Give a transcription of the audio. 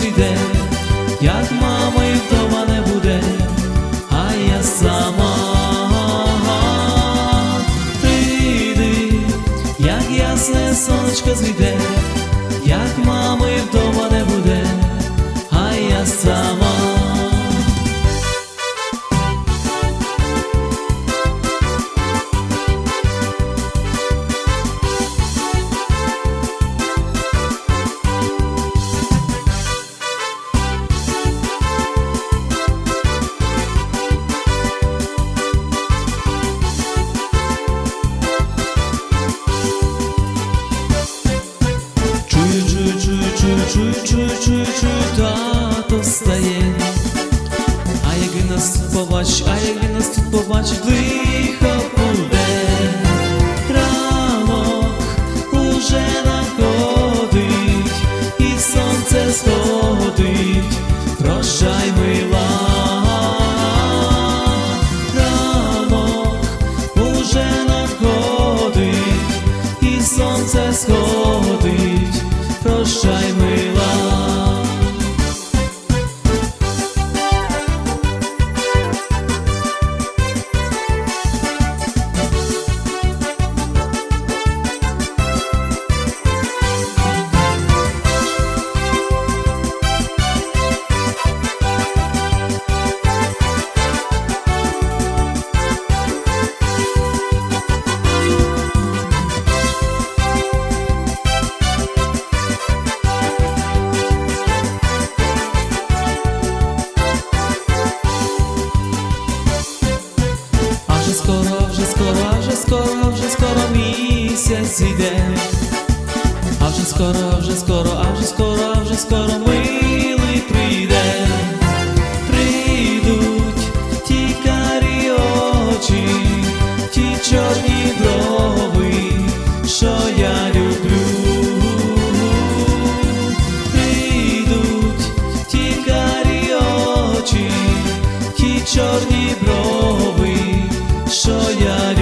цвіте, як мама і вдома не буде, а я сама ти йди, як ясне сонечко зійде. Чую, тато встає, а як нас тут побачить, а як нас тут побачить, лихо буде. Ранок уже находить, і сонце сходить, прощай мила, уже надходить, і сонце сходить, прощай. скоро, вже скоро місяць іде, а вже скоро, вже скоро, а вже скоро, а вже скоро милий прийде, прийдуть ті карі очі, ті чорні брови, що я люблю. Прийдуть ті карі очі, ті чорні брови. Що я люблю.